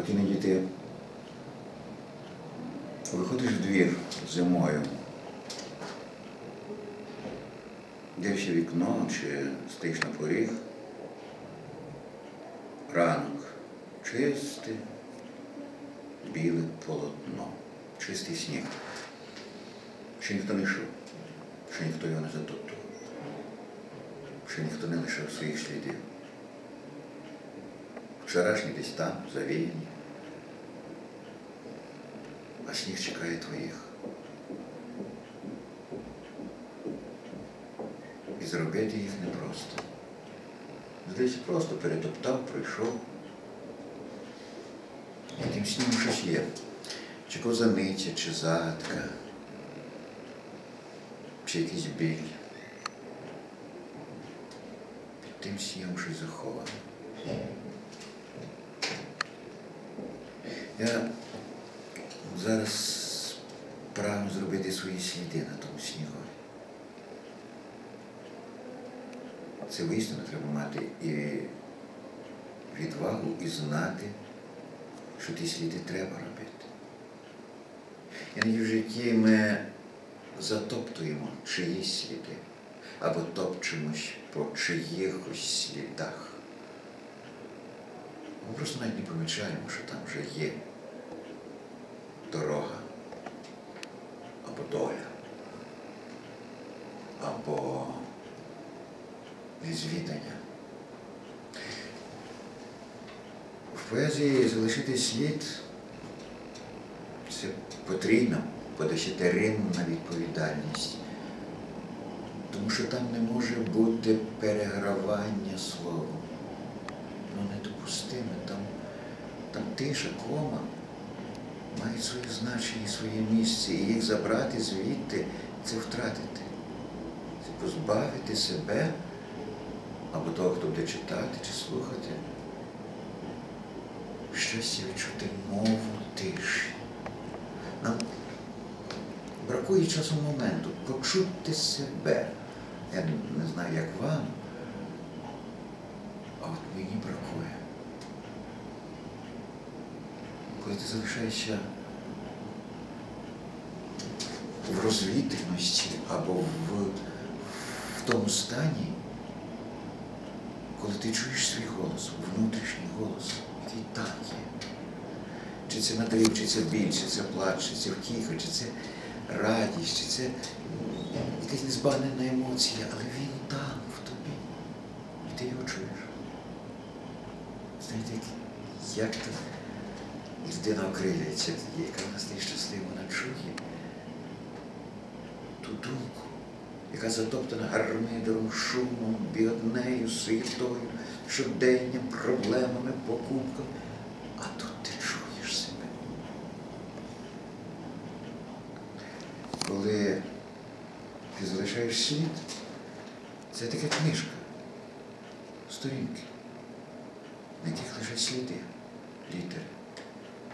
От іноді ти виходиш в двір зимою, дивишся вікно чи стоїш на поріг, ранок, чисте, біле полотно, чистий сніг. Ще ніхто не йшов, ще ніхто його не затоптував, ще ніхто не лишив своїх слідів. Вчорашні десь там, завіяні, а сніг чекає твоїх. І зробити їх непросто. Здається, просто перетоптав, пройшов. І тим снігом щось є. Чи козаниця, чи загадка, чи якийсь біль. Під тим снігом щось заховане. Я зараз прагну зробити свої сліди на тому снігу. Це вистину треба мати і відвагу, і знати, що ті сліди треба робити. Іноді в житті ми затоптуємо чиїсь сліди або топчемось по чиїхось слідах. Ми просто навіть не помічаємо, що там вже є дорога. Або доля, або незвідання. В поезії залишити слід це потрібно, подесятеринна відповідальність, тому що там не може бути перегравання словом. Ну недопустиме, там, там тиша, кома мають своє значення, своє місце, і їх забрати звідти це втратити. Це позбавити себе або того, хто буде читати чи слухати, щастя відчути мову тиші. Нам бракує часом моменту почути себе. Я не знаю, як вам, а от мені бракує. Ти залишаєшся в розвітряності або в, в тому стані, коли ти чуєш свій голос, внутрішній голос, який так є. Чи це надрив, чи це біль, чи це плач, чи це втіха, чи це радість, чи це якась незбагнена емоція, але він там в тобі. І ти його чуєш. Знаєте, як, як то людина окриляється, яка вона стає щаслива, вона чує ту думку, яка затоптана гармидером, шумом, біготнею, суєтою, щоденням, проблемами, покупками. А тут ти чуєш себе. Коли ти залишаєш слід, це така книжка, сторінки, на яких лежать сліди, літери,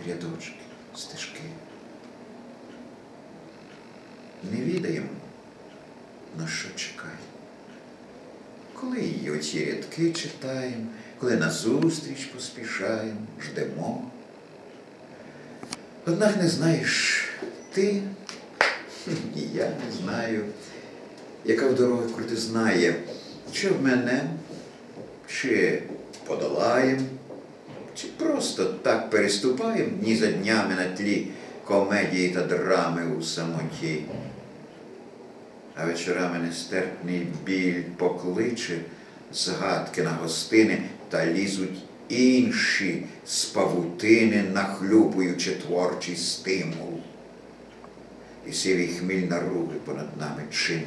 рядочки, стежки. Не відаємо, на що чекає. Коли її оці рядки читаємо, коли назустріч поспішаємо, ждемо. Однак не знаєш ти, і я не знаю, яка в дорогу куди знає, чи в мене, чи подолаєм, чи просто так переступаємо дні за днями на тлі комедії та драми у самоті. А вечорами нестерпний біль покличе згадки на гостини та лізуть інші з павутини, нахлюпуючи творчий стимул. І сивий хміль наруги понад нами чинить,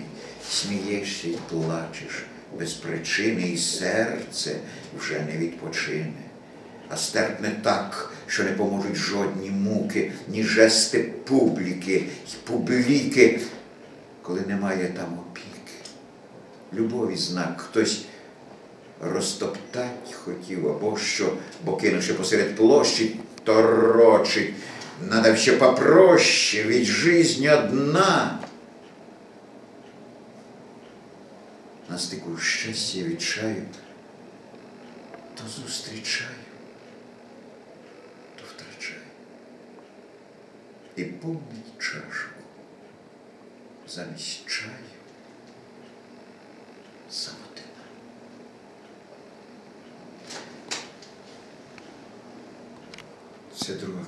смієшся й плачеш без причини, і серце вже не відпочине. А стерпне так, що не поможуть жодні муки, ні жести публіки й публіки, коли немає там опіки. Любові знак хтось розтоптать хотів, або що, бо кинувши посеред площі, торочить. Надо все попроще, ведь жизнь одна. На стику щастя відчаю, то зустрічаю, то і повнить чашку. Замість чаю самотина. Це друга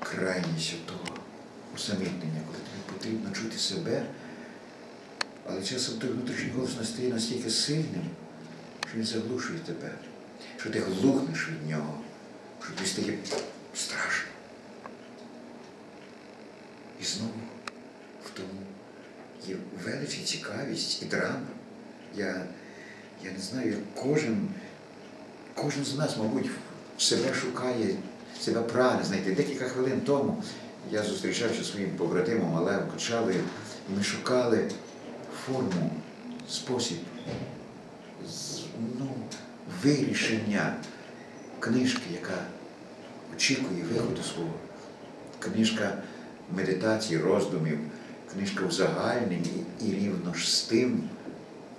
крайність того усамітнення, коли тобі потрібно чути себе, але часом той внутрішній голос настає настільки сильним, що він заглушує тебе, що ти глухнеш від нього, що тобі стає страшно. І знову в тому є велич і цікавість і драма. Я, я не знаю, кожен, кожен з нас, мабуть, себе шукає, себе прагне знайти. Декілька хвилин тому я зустрічався зі своїм побратимом Олегом Кочалою, і ми шукали форму, спосіб ну, вирішення книжки, яка очікує виходу свого. Книжка медитацій, роздумів, книжка узагальнень і, і рівно ж з тим,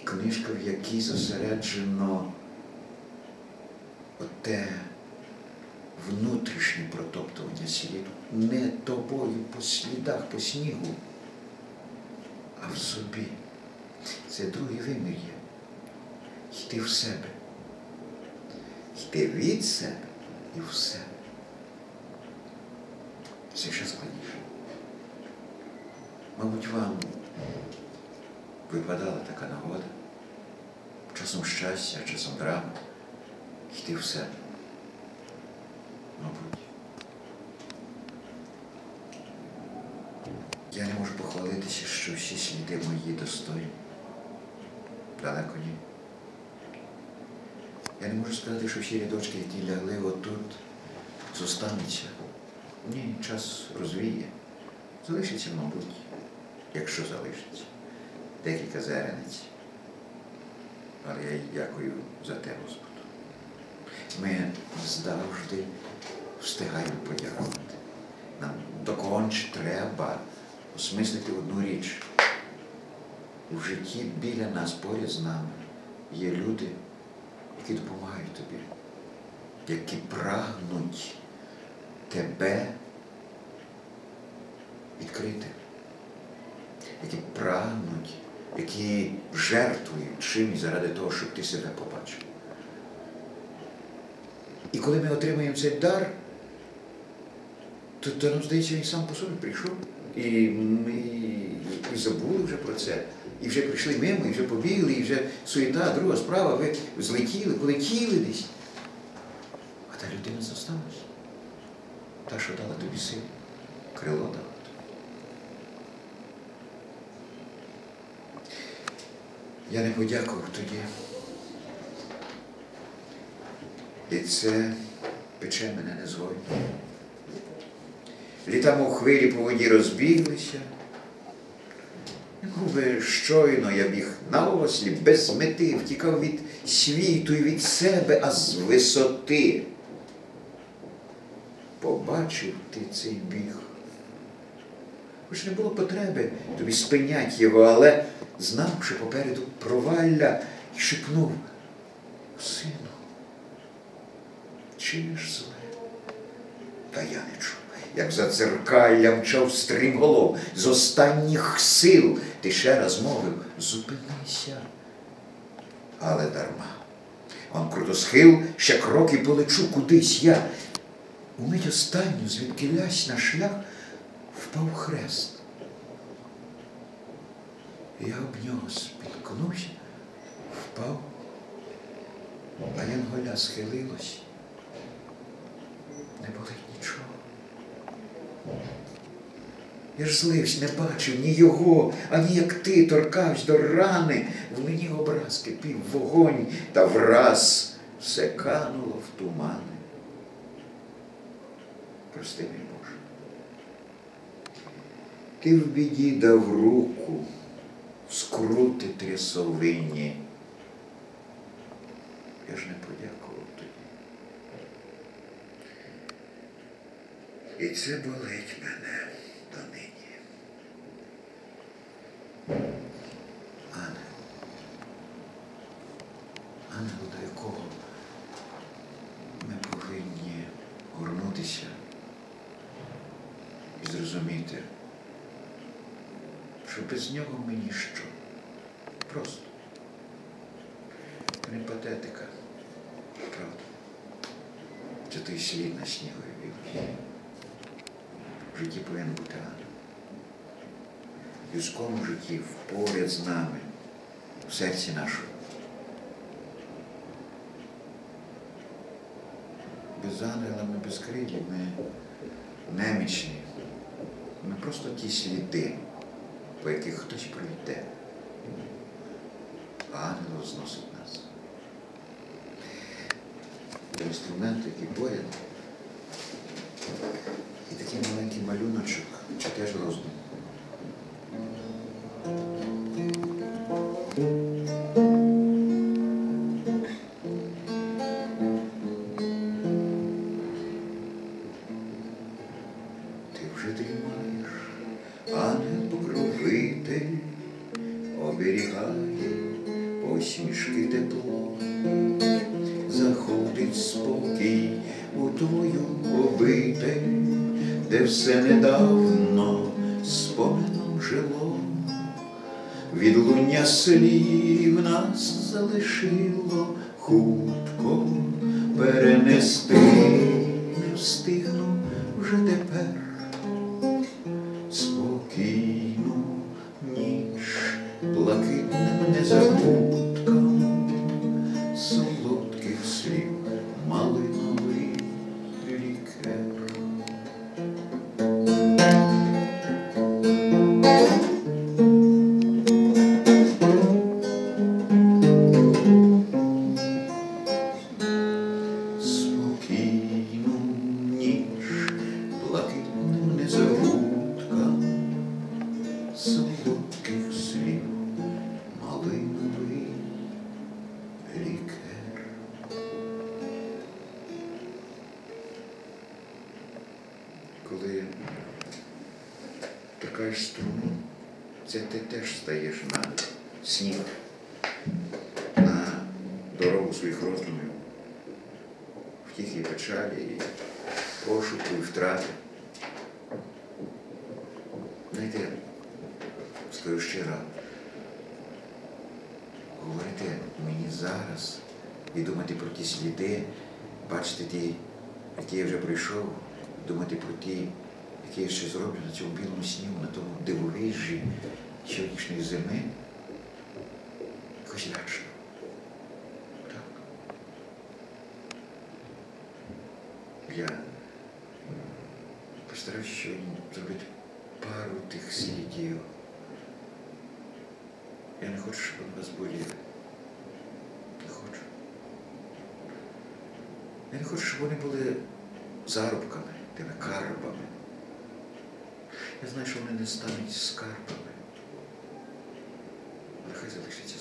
книжка, в якій зосереджено оте внутрішнє протоптування сліду. Не тобою по слідах, по снігу, а в собі. Це другий вимір є. Йти в себе. Йти від себе і в себе. Це ще складніше. Мабуть, вам випадала така нагода, часом щастя, часом драма, йти в себе. Мабуть. Я не можу похвалитися, що всі сліди мої достойні. Далеко ні. Я не можу сказати, що всі рядочки, які лягли отут, зостануться. Ні, час розвіє. Залишиться, мабуть, якщо залишиться. Декілька зерениць. Але я й дякую за те, Господу. Ми завжди встигаємо подякувати. Нам доконч треба осмислити одну річ. В житті біля нас, поряд з нами, є люди, які допомагають тобі, які прагнуть тебе відкрити, які прагнуть, які жертвують чимось заради того, щоб ти себе побачив. І коли ми отримуємо цей дар, то, то нам здається, він сам по собі прийшов. І ми і забули вже про це. І вже прийшли мимо, і вже побігли, і вже суєта, друга справа, ви злетіли, полетіли десь. А та людина зосталась. Та, що дала тобі силу, крило дала тобі. Я не подякував тоді. І це пече мене незгойно. Літа, мов хвилі по воді розбіглися. Немов би щойно я біг на ослі, без мети, втікав від світу і від себе, а з висоти. Побачив ти цей біг. Хоч не було потреби тобі спинять його, але знавши попереду провалля, і шепнув, сину, чиниш зле? Та я не чув, як за дзеркалля мчав стрімголов з останніх сил. Ти ще раз мовив, зупинися. Але дарма. Он крутосхил, ще кроки полечу кудись я. Умить останню, звідки лясь на шлях, впав хрест. Я об нього спіткнувся, впав, а янголя схилилось. Не болить нічого. Я ж злився, не бачив ні його, ані як ти торкавсь до рани. В мені образ кипів вогонь, та враз все кануло в тумани. Прости мій Боже. Ти в біді дав руку скрути трясовині. Я ж не подякував тобі. І це болить мене донині. Ангел. Ангел, до якого ми повинні горнутися з зрозуміти, що без нього ми ніщо. Просто. Не патетика, правда. Це той слід на снігові білі. В житті повинен бути ангел. В людському житті поряд з нами, в серці нашому. Без ангела ми безкрилі, ми немічні. Ми просто ті сліди, по яких хтось пройде. Ангел зносить нас. До інструмент, який поряд. І такий маленький малюночок, чи теж роздум. Все недавно споменом жило, відлуння слів нас залишило хутко перенести, не встигну Коли торкаєш струну, це ти теж стаєш на сніг, на дорогу своїх роздумів, втіхи і печалі, і пошуку, і втрати. Знаєте, скажу щиро, говорити мені зараз і думати про ті сліди, бачити ті, які я вже пройшов, думати про ті, які я ще зроблю на цьому білому снігу, на тому дивовижі сьогоднішньої зими. Якось лячно. Так. Я постараюсь сьогодні зробити пару тих слідів. Я не хочу, щоб вони вас боліли. Не хочу. Я не хочу, щоб вони були зарубками, тими карбами. Я знаю, що вони не стануть скарбами. Але хай залишиться.